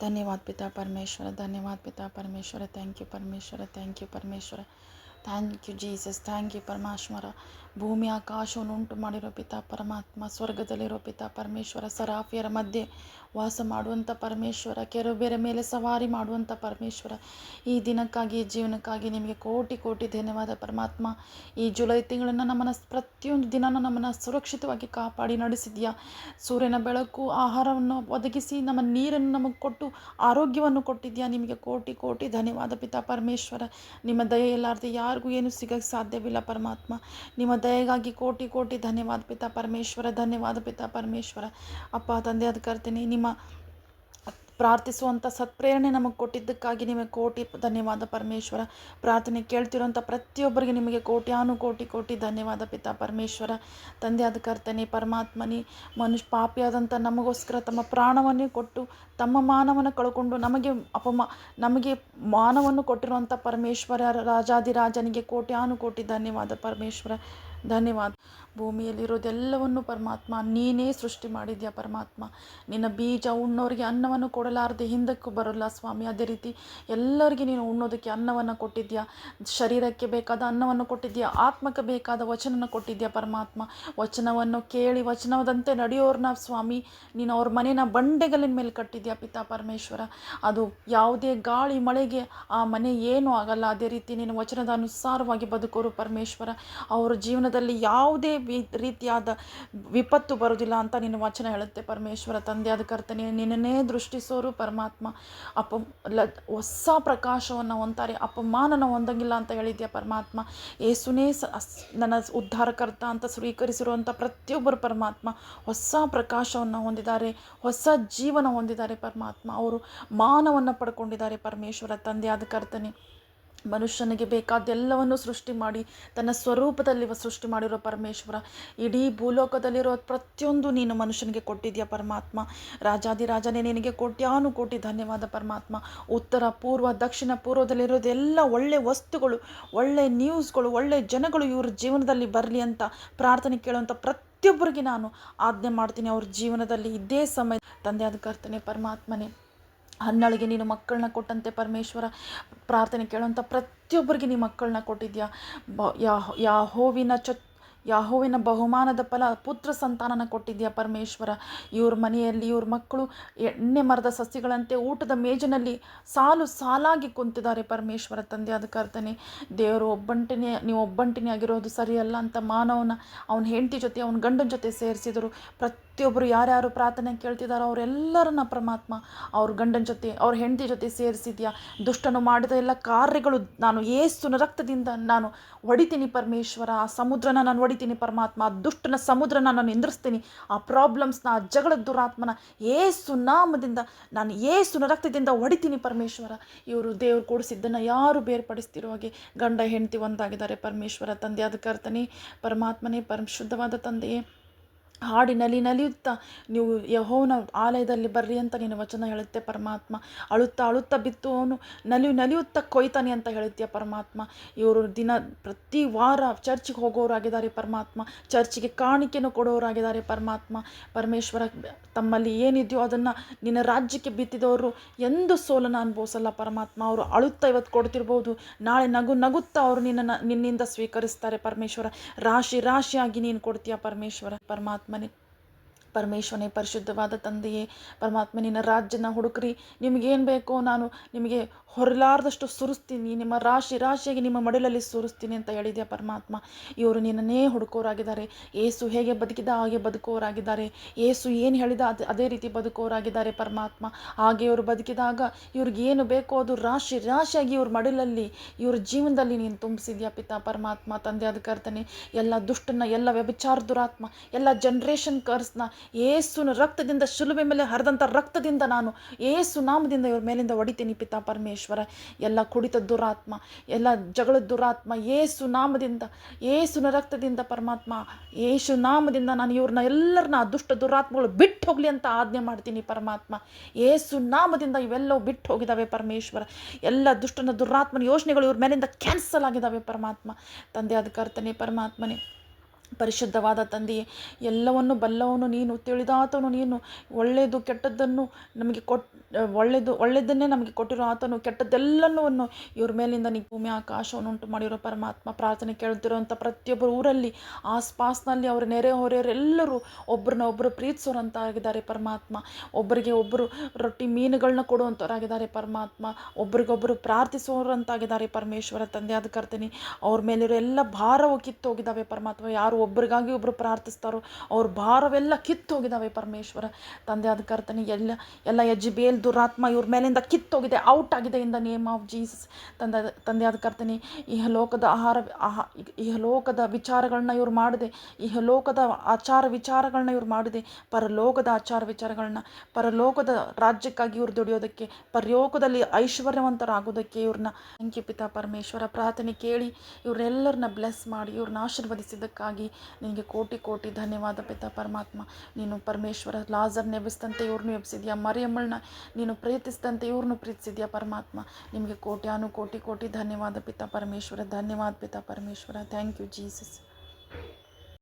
ಧನ್ಯವಾದ ಪಿತಾ ಪರಮೇಶ್ವರ ಧನ್ಯವಾದ ಪಿತಾ ಪರಮೇಶ್ವರ ಥ್ಯಾಂಕ್ ಯು ಪರಮೇಶ್ವರ thank you Parameshwara thank you Jesus thank you ಪರಮಾಶ್ವರ ಭೂಮಿ, ಆಕಾಶವನ್ನು ಉಂಟು ಮಾಡಿರೋ ಪಿತಾ ಪರಮಾತ್ಮ ಸ್ವರ್ಗದಲ್ಲಿರೋ ಪಿತಾ ಪರಮೇಶ್ವರ, ಸರಾಫಿಯರ ಮಧ್ಯೆ ವಾಸ ಮಾಡುವಂಥ ಪರಮೇಶ್ವರ ಕೆರುಬೇರ ಮೇಲೆ ಸವಾರಿ ಮಾಡುವಂಥ ಪರಮೇಶ್ವರ. ಈ ದಿನಕ್ಕಾಗಿ ಜೀವನಕ್ಕಾಗಿ ನಿಮಗೆ ಕೋಟಿ ಕೋಟಿ ಧನ್ಯವಾದ ಪರಮಾತ್ಮ. ಈ ಜುಲೈ ತಿಂಗಳನ್ನು ನಮ್ಮನ್ನು ಪ್ರತಿಯೊಂದು ದಿನನೂ ನಮ್ಮನ್ನು ಸುರಕ್ಷಿತವಾಗಿ ಕಾಪಾಡಿ ನಡೆಸಿದೆಯಾ? ಸೂರ್ಯನ ಬೆಳಕು, ಆಹಾರವನ್ನು ಒದಗಿಸಿ, ನಮ್ಮ ನೀರನ್ನು ನಮಗೆ ಕೊಟ್ಟು, ಆರೋಗ್ಯವನ್ನು ಕೊಟ್ಟಿದೆಯಾ? ನಿಮಗೆ ಕೋಟಿ ಕೋಟಿ ಧನ್ಯವಾದ ಪಿತಾ ಪರಮೇಶ್ವರ. ನಿಮ್ಮ ದಯೆ ಇಲ್ಲಾರ್ದೆ ಯಾರಿಗೂ ಏನು ಸಿಗಕ್ಕೆ ಸಾಧ್ಯವಿಲ್ಲ ಪರಮಾತ್ಮ. ನಿಮ್ಮ ದಯೆಗಾಗಿ ಕೋಟಿ ಕೋಟಿ ಧನ್ಯವಾದ ಪಿತಾ ಪರಮೇಶ್ವರ, ಧನ್ಯವಾದ ಪಿತಾ ಪರಮೇಶ್ವರ. ಅಪ್ಪ, ತಂದೆ ಕರ್ತೀನಿ. ನಿಮ್ಮ ಪ್ರಾರ್ಥಿಸುವಂಥ ಸತ್ಪ್ರೇರಣೆ ನಮಗೆ ಕೊಟ್ಟಿದ್ದಕ್ಕಾಗಿ ನಿಮಗೆ ಕೋಟಿ ಧನ್ಯವಾದ ಪರಮೇಶ್ವರ. ಪ್ರಾರ್ಥನೆ ಕೇಳ್ತಿರುವಂಥ ಪ್ರತಿಯೊಬ್ಬರಿಗೆ ನಿಮಗೆ ಕೋಟ್ಯಾನು ಕೋಟಿ ಕೋಟಿ ಧನ್ಯವಾದ ಪಿತಾ ಪರಮೇಶ್ವರ. ತಂದೆ, ಅದು ಕರ್ತನೆ. ಪರಮಾತ್ಮನಿ, ಮನುಷ್ಯ ಪಾಪಿಯಾದಂಥ ನಮಗೋಸ್ಕರ ತಮ್ಮ ಪ್ರಾಣವನ್ನೇ ಕೊಟ್ಟು, ತಮ್ಮ ಮಾನವನ್ನು ಕಳ್ಕೊಂಡು ನಮಗೆ ಅಪಮ, ನಮಗೆ ಮಾನವನ್ನು ಕೊಟ್ಟಿರುವಂಥ ಪರಮೇಶ್ವರ ರಾಜಾದಿರಾಜನಿಗೆ ಕೋಟ್ಯಾನು ಕೋಟಿ ಧನ್ಯವಾದ ಪರಮೇಶ್ವರ. ಧನ್ಯವಾದ ಭೂಮಿಯಲ್ಲಿರೋದೆಲ್ಲವನ್ನು ಪರಮಾತ್ಮ, ನೀನೇ ಸೃಷ್ಟಿ ಮಾಡಿದ್ಯಾ ಪರಮಾತ್ಮ. ನಿನ್ನ ಬೀಜ ಉಣ್ಣೋರಿಗೆ ಅನ್ನವನ್ನು ಕೊಡಲಾರದೆ ಹಿಂದಕ್ಕೂ ಬರೋಲ್ಲ ಸ್ವಾಮಿ. ಅದೇ ರೀತಿ ಎಲ್ಲರಿಗೆ ನೀನು ಉಣ್ಣೋದಕ್ಕೆ ಅನ್ನವನ್ನು ಕೊಟ್ಟಿದ್ಯಾ. ಶರೀರಕ್ಕೆ ಬೇಕಾದ ಅನ್ನವನ್ನು ಕೊಟ್ಟಿದ್ಯಾ. ಆತ್ಮಕ್ಕೆ ಬೇಕಾದ ವಚನನ ಕೊಟ್ಟಿದ್ಯಾ ಪರಮಾತ್ಮ. ವಚನವನ್ನು ಕೇಳಿ ವಚನದಂತೆ ನಡೆಯೋರ್ನ ಸ್ವಾಮಿ, ನೀನು ಅವ್ರ ಮನೇನ ಬಂಡೆಗಲ್ಲಿನ ಮೇಲೆ ಕಟ್ಟಿದ್ಯಾ ಪಿತಾ ಪರಮೇಶ್ವರ. ಅದು ಯಾವುದೇ ಗಾಳಿ, ಮಳೆಗೆ ಆ ಮನೆ ಏನೂ ಆಗಲ್ಲ. ಅದೇ ರೀತಿ ನೀನು ವಚನದ ಅನುಸಾರವಾಗಿ ಬದುಕೋರು ಪರಮೇಶ್ವರ. ಅವರ ಜೀವನದಲ್ಲಿ ಯಾವುದೇ ರೀತಿಯಾದ ವಿಪತ್ತು ಬರೋದಿಲ್ಲ ಅಂತ ನಿನ್ನ ವಚನ ಹೇಳುತ್ತೆ. ಪರಮೇಶ್ವರ ತಂದೆಯಾದ ಕರ್ತನೆ, ನಿನ್ನನ್ನೇ ದೃಷ್ಟಿಸೋರು ಪರಮಾತ್ಮ. ಅಪ ಲ ಹೊಸ ಪ್ರಕಾಶವನ್ನು ಹೊಂತಾರೆ ಅಪಮಾನನ ಹೊಂದಂಗಿಲ್ಲ ಅಂತ ಹೇಳಿದ್ಯಾ ಪರಮಾತ್ಮ? ಏಸುನೇ ಸ ನನ್ನ ಉದ್ಧಾರಕರ್ತ ಅಂತ ಸ್ವೀಕರಿಸಿರುವಂಥ ಪ್ರತಿಯೊಬ್ಬರು ಪರಮಾತ್ಮ ಹೊಸ ಪ್ರಕಾಶವನ್ನು ಹೊಂದಿದ್ದಾರೆ. ಹೊಸ ಜೀವನ ಹೊಂದಿದ್ದಾರೆ ಪರಮಾತ್ಮ. ಅವರು ಮಾನವನ್ನು ಪಡ್ಕೊಂಡಿದ್ದಾರೆ ಪರಮೇಶ್ವರ ತಂದೆಯಾದ ಕರ್ತನೆ. ಮನುಷ್ಯನಿಗೆ ಬೇಕಾದೆಲ್ಲವನ್ನು ಸೃಷ್ಟಿ ಮಾಡಿ, ತನ್ನ ಸ್ವರೂಪದಲ್ಲಿ ಸೃಷ್ಟಿ ಮಾಡಿರೋ ಪರಮೇಶ್ವರ. ಇಡೀ ಭೂಲೋಕದಲ್ಲಿರೋ ಪ್ರತಿಯೊಂದು ನೀನು ಮನುಷ್ಯನಿಗೆ ಕೊಟ್ಟಿದ್ಯಾ ಪರಮಾತ್ಮ? ರಾಜಾದಿರಾಜನೇ ನಿನಗೆ ಕೋಟ್ಯಾನು ಕೋಟಿ ಧನ್ಯವಾದ ಪರಮಾತ್ಮ. ಉತ್ತರ, ಪೂರ್ವ, ದಕ್ಷಿಣ, ಪೂರ್ವದಲ್ಲಿರೋದೆಲ್ಲ ಒಳ್ಳೆ ವಸ್ತುಗಳು, ಒಳ್ಳೆ ನ್ಯೂಸ್ಗಳು ಒಳ್ಳೆ ಜನಗಳು ಇವ್ರ ಜೀವನದಲ್ಲಿ ಬರಲಿ ಅಂತ ಪ್ರಾರ್ಥನೆ ಕೇಳುವಂಥ ಪ್ರತಿಯೊಬ್ಬರಿಗೆ ನಾನು ಆಜ್ಞೆ ಮಾಡ್ತೀನಿ. ಅವ್ರ ಜೀವನದಲ್ಲಿ ಇದೇ ಸಮಯ ತಂದೆ ಆದ ಕರ್ತನೆ ಪರಮಾತ್ಮನೇ. ಹನ್ನಳಿಗೆ ನೀನು ಮಕ್ಕಳನ್ನ ಕೊಟ್ಟಂತೆ ಪರಮೇಶ್ವರ. ಪ್ರಾರ್ಥನೆ ಕೇಳುವಂಥ ಪ್ರತಿಯೊಬ್ಬರಿಗೆ ನೀ ಮಕ್ಕಳನ್ನ ಕೊಟ್ಟಿದ್ಯಾ? ಬ ಯಾಹೋವಿನ ಚೊತ್, ಯಾಹೋವಿನ ಬಹುಮಾನದ ಫಲ ಪುತ್ರ ಸಂತಾನನ ಕೊಟ್ಟಿದ್ಯಾ ಪರಮೇಶ್ವರ? ಇವ್ರ ಮನೆಯಲ್ಲಿ ಇವ್ರ ಮಕ್ಕಳು ಎಣ್ಣೆ ಮರದ ಸಸಿಗಳಂತೆ ಊಟದ ಮೇಜಿನಲ್ಲಿ ಸಾಲು ಸಾಲಾಗಿ ಕುಂತಿದ್ದಾರೆ ಪರಮೇಶ್ವರ ತಂದೆ ಅದಕ್ಕೆ ಕರ್ತನೆ. ದೇವರು ಒಬ್ಬಂಟಿನೇ, ನೀವು ಒಬ್ಬಂಟಿನೇ ಆಗಿರೋದು ಸರಿಯಲ್ಲ ಅಂತ ಮಾನವನ, ಅವನ ಹೆಂಡತಿ ಜೊತೆ, ಅವನ ಗಂಡನ ಜೊತೆ ಸೇರಿಸಿದರು. ಪ್ರತಿಯೊಬ್ಬರು ಯಾರ್ಯಾರು ಪ್ರಾರ್ಥನೆ ಕೇಳ್ತಿದ್ದಾರೋ ಅವರೆಲ್ಲರನ್ನ ಪರಮಾತ್ಮ ಅವ್ರ ಗಂಡನ ಜೊತೆ, ಅವ್ರ ಹೆಂಡತಿ ಜೊತೆ ಸೇರಿಸಿದ್ಯಾ? ದುಷ್ಟನು ಮಾಡಿದ ಎಲ್ಲ ಕಾರ್ಯಗಳು ನಾನು ಏಸುನ ರಕ್ತದಿಂದ ನಾನು ಹೊಡಿತೀನಿ ಪರಮೇಶ್ವರ. ಆ ಸಮುದ್ರನ ನಾನು ಹೊಡಿತೀನಿ ಪರಮಾತ್ಮ. ಆ ದುಷ್ಟನ ಸಮುದ್ರನ ನಾನು ಎಂದ್ರಿಸ್ತೀನಿ ಆ ಪ್ರಾಬ್ಲಮ್ಸ್ನ ಆ ಜಗಳ ದುರಾತ್ಮನ ಏಸು ನಾಮದಿಂದ ನಾನು ಏಸುನ ರಕ್ತದಿಂದ ಹೊಡಿತೀನಿ ಪರಮೇಶ್ವರ. ಇವರು ದೇವ್ರು ಕೂಡಿಸಿದ್ದನ್ನು ಯಾರು ಬೇರ್ಪಡಿಸ್ತಿರೋ ಹಾಗೆ ಗಂಡ ಹೆಂಡತಿ ಒಂದಾಗಿದ್ದಾರೆ ಪರಮೇಶ್ವರ ತಂದೆ ಕರ್ತನೆ, ಪರಮಾತ್ಮನೇ ಪರಿಶುದ್ಧವಾದ ತಂದೆಯೇ. ಹಾಡಿ ನಲಿ ನಲಿಯುತ್ತಾ, ನೀವು ಯಹೋವನ ಆಲಯದಲ್ಲಿ ಬರ್ರಿ ಅಂತ ನಿನ್ನ ವಚನ ಹೇಳುತ್ತೆ ಪರಮಾತ್ಮ. ಅಳುತ್ತಾ ಅಳುತ್ತಾ ಬಿತ್ತು ಅವನು. ನಲಿಯು, ನಲಿಯುತ್ತಾ ಕೊಯ್ತಾನೆ ಅಂತ ಹೇಳುತ್ತೀಯ ಪರಮಾತ್ಮ. ಇವರು ದಿನ ಪ್ರತಿ ವಾರ ಚರ್ಚಿಗೆ ಹೋಗೋರಾಗಿದ್ದಾರೆ ಪರಮಾತ್ಮ. ಚರ್ಚಿಗೆ ಕಾಣಿಕೆಯನ್ನು ಕೊಡೋರಾಗಿದ್ದಾರೆ ಪರಮಾತ್ಮ. ಪರಮೇಶ್ವರ ತಮ್ಮಲ್ಲಿ ಏನಿದೆಯೋ ಅದನ್ನು ನಿನ್ನ ರಾಜ್ಯಕ್ಕೆ ಬಿತ್ತಿದವರು ಎಂದು ಸೋಲನ್ನು ಅನುಭವಿಸಲ್ಲ ಪರಮಾತ್ಮ. ಅವರು ಅಳುತ್ತಾ ಇವತ್ತು ಕೊಡ್ತಿರ್ಬೋದು. ನಾಳೆ ನಗು, ನಗುತ್ತಾ ಅವರು ನಿನ್ನ ನಿನ್ನಿಂದ ಸ್ವೀಕರಿಸ್ತಾರೆ ಪರಮೇಶ್ವರ. ರಾಶಿ, ರಾಶಿಯಾಗಿ ನೀನು ಕೊಡ್ತೀಯ ಪರಮೇಶ್ವರ. ಪರಮಾತ್ಮನೇ ಪರಮೇಶ್ವರನೇ, ಪರಿಶುದ್ಧವಾದ ತಂದೆಯೇ, ಪರಮಾತ್ಮ ನಿನ್ನ ರಾಜ್ಯನ ಹುಡುಕ್ರಿ. ನಿಮಗೇನು ಬೇಕೋ ನಾನು ನಿಮಗೆ ಹೊರಲಾರ್ದಷ್ಟು ಸುರಿಸ್ತೀನಿ. ನಿಮ್ಮ ರಾಶಿ ರಾಶಿಯಾಗಿ ನಿಮ್ಮ ಮಡಿಲಲ್ಲಿ ಸುರಿಸ್ತೀನಿ ಅಂತ ಹೇಳಿದೆ ಪರಮಾತ್ಮ. ಇವರು ನಿನ್ನನ್ನೇ ಹುಡುಕೋರಾಗಿದ್ದಾರೆ. ಏಸು ಹೇಗೆ ಬದುಕಿದ ಹಾಗೆ ಬದುಕೋರಾಗಿದ್ದಾರೆ. ಏಸು ಏನು ಹೇಳಿದ ಅದು ಅದೇ ರೀತಿ ಬದುಕೋರಾಗಿದ್ದಾರೆ ಪರಮಾತ್ಮ. ಹಾಗೆ ಇವರು ಬದುಕಿದಾಗ ಇವ್ರಿಗೆ ಏನು ಬೇಕೋ ಅದು ರಾಶಿ ರಾಶಿಯಾಗಿ ಇವ್ರ ಮಡಿಲಲ್ಲಿ, ಇವ್ರ ಜೀವನದಲ್ಲಿ ನೀನು ತುಂಬಿಸಿದ್ಯಾ ಪಿತಾ ಪರಮಾತ್ಮ ತಂದೆ ಅದು ಕರ್ತನೆ. ಎಲ್ಲ ದುಷ್ಟನ್ನ ಎಲ್ಲ ವ್ಯಭಿಚಾರ ದುರಾತ್ಮ, ಎಲ್ಲ ಜನ್ರೇಷನ್ ಕರ್ಸ್ನ ಏಸುನ ರಕ್ತದಿಂದ, ಶಿಲುಬೆ ಮೇಲೆ ಹರಿದಂಥ ರಕ್ತದಿಂದ ನಾನು ಏಸು ನಾಮದಿಂದ ಇವ್ರ ಮೇಲಿಂದ ಹೊಡಿತೀನಿ ಪಿತಾ ಪರಮೇಶ್ವರ. ಎಲ್ಲ ಕುಡಿತ ದುರಾತ್ಮ, ಎಲ್ಲ ಜಗಳ ದುರಾತ್ಮ, ಏಸು ನಾಮದಿಂದ, ಏಸುನ ರಕ್ತದಿಂದ ಪರಮಾತ್ಮ, ಏಸು ನಾಮದಿಂದ ನಾನು ಇವ್ರನ್ನ ಎಲ್ಲರನ್ನ ದುಷ್ಟ ದುರಾತ್ಮಗಳು ಬಿಟ್ಟು ಹೋಗಲಿ ಅಂತ ಆಜ್ಞೆ ಮಾಡ್ತೀನಿ ಪರಮಾತ್ಮ. ಏಸು ನಾಮದಿಂದ ಇವೆಲ್ಲವೂ ಬಿಟ್ಟು ಹೋಗಿದ್ದಾವೆ ಪರಮೇಶ್ವರ. ಎಲ್ಲ ದುಷ್ಟನ ದುರಾತ್ಮನ ಯೋಚನೆಗಳು ಇವ್ರ ಮೇಲಿಂದ ಕ್ಯಾನ್ಸಲ್ ಆಗಿದ್ದಾವೆ ಪರಮಾತ್ಮ. ತಂದೆ ಆದ ಕರ್ತನೆ ಪರಮಾತ್ಮನೇ ಪರಿಶುದ್ಧವಾದ ತಂದೆಯೇ ಎಲ್ಲವನ್ನು ಬಲ್ಲವನು ನೀನು, ತಿಳಿದಾತನು ನೀನು, ಒಳ್ಳೆಯದು ಕೆಟ್ಟದ್ದನ್ನು ನಮಗೆ ಕೊಟ್ಟು ಒಳ್ಳೆಯದು, ಒಳ್ಳೆಯದನ್ನೇ ನಮಗೆ ಕೊಟ್ಟಿರೋ ಆತನು, ಕೆಟ್ಟದ್ದೆಲ್ಲವನ್ನು ಇವ್ರ ಮೇಲಿಂದ ನೀವು ಭೂಮಿ, ಆಕಾಶವನ್ನು ಉಂಟು ಮಾಡಿರೋ ಪರಮಾತ್ಮ ಪ್ರಾರ್ಥನೆ ಕೇಳ್ತಿರೋಂಥ ಪ್ರತಿಯೊಬ್ಬರು ಊರಲ್ಲಿ, ಆಸ್ಪಾಸ್ನಲ್ಲಿ ಅವರ ನೆರೆ ಹೊರೆಯವರೆಲ್ಲರೂ ಒಬ್ಬರನ್ನ ಒಬ್ಬರು ಪ್ರೀತಿಸೋರಂತಾಗಿದ್ದಾರೆ ಪರಮಾತ್ಮ. ಒಬ್ಬರಿಗೆ ಒಬ್ಬರು ರೊಟ್ಟಿ ಮೀನುಗಳನ್ನ ಕೊಡುವಂಥವ್ರಾಗಿದ್ದಾರೆ ಪರಮಾತ್ಮ. ಒಬ್ರಿಗೊಬ್ಬರು ಪ್ರಾರ್ಥಿಸೋರಂತಾಗಿದ್ದಾರೆ ಪರಮೇಶ್ವರ ತಂದೆ ಅದು ಕರ್ತೀನಿ ಅವ್ರ ಮೇಲಿರೋ ಎಲ್ಲ ಭಾರವು ಕಿತ್ತೋಗಿದ್ದಾವೆ ಪರಮಾತ್ಮ. ಯಾರು ಒಬ್ರಿಗಾಗಿ ಒಬ್ಬರು ಪ್ರಾರ್ಥಿಸ್ತಾರೋ, ಅವ್ರ ಭಾರವೆಲ್ಲ ಕಿತ್ತೋಗಿದ್ದಾವೆ ಪರಮೇಶ್ವರ. ತಂದೆ ಆದ ಕರ್ತನೆ ಎಲ್ಲ ಎಲ್ಲ ಎಜ್ಜಿ ಬೇಲ್ ದುರಾತ್ಮ ಇವ್ರ ಮೇಲಿಂದ ಕಿತ್ತೋಗಿದೆ ಔಟ್ ಆಗಿದೆ ಇಂದ ನೇಮ್ ಆಫ್ ಜೀಸಸ್ ತಂದೆ ತಂದೆ ಆದ ಈ ಇಹಲೋಕದ ಆಹಾರ, ಆಹಾ ಇಹಲೋಕದ ವಿಚಾರಗಳನ್ನ ಇವ್ರು ಮಾಡಿದೆ ಇಹಲೋಕದ ಆಚಾರ ವಿಚಾರಗಳನ್ನ ಇವ್ರು ಮಾಡಿದೆ, ಪರಲೋಕದ ಆಚಾರ ವಿಚಾರಗಳನ್ನ, ಪರಲೋಕದ ರಾಜ್ಯಕ್ಕಾಗಿ ಇವ್ರು ದುಡಿಯೋದಕ್ಕೆ, ಪರಲೋಕದಲ್ಲಿ ಐಶ್ವರ್ಯವಂತರಾಗೋದಕ್ಕೆ ಇವ್ರನ್ನ ಅಂಕಿಪಿತ ಪರಮೇಶ್ವರ. ಪ್ರಾರ್ಥನೆ ಕೇಳಿ ಇವರೆಲ್ಲರನ್ನ ಬ್ಲೆಸ್ ಮಾಡಿ, ಇವ್ರನ್ನ ಆಶೀರ್ವದಿಸಿದ್ದಕ್ಕಾಗಿ ನಿನಗೆ ಕೋಟಿ ಕೋಟಿ ಧನ್ಯವಾದ ಪಿತಾ ಪರಮಾತ್ಮ. ನೀನು ಪರಮೇಶ್ವರ ಲಾಜರ್ನ ಎಬ್ಬಿಸಿದಂತೆ ಇವ್ರನ್ನೂ ಎಬ್ಬಿಸಿದ್ಯಾ ಮರಿಯಮ್ಮಳನ್ನ ನೀನು ಪ್ರೀತಿಸಿದಂತೆ ಇವ್ರನ್ನೂ ಪ್ರೀತಿಸಿದ್ಯಾ ಪರಮಾತ್ಮ? ನಿಮಗೆ ಕೋಟ್ಯಾನು ಕೋಟಿ ಕೋಟಿ ಧನ್ಯವಾದ ಪಿತಾ ಪರಮೇಶ್ವರ, ಧನ್ಯವಾದ ಪಿತಾ ಪರಮೇಶ್ವರ. Thank you Jesus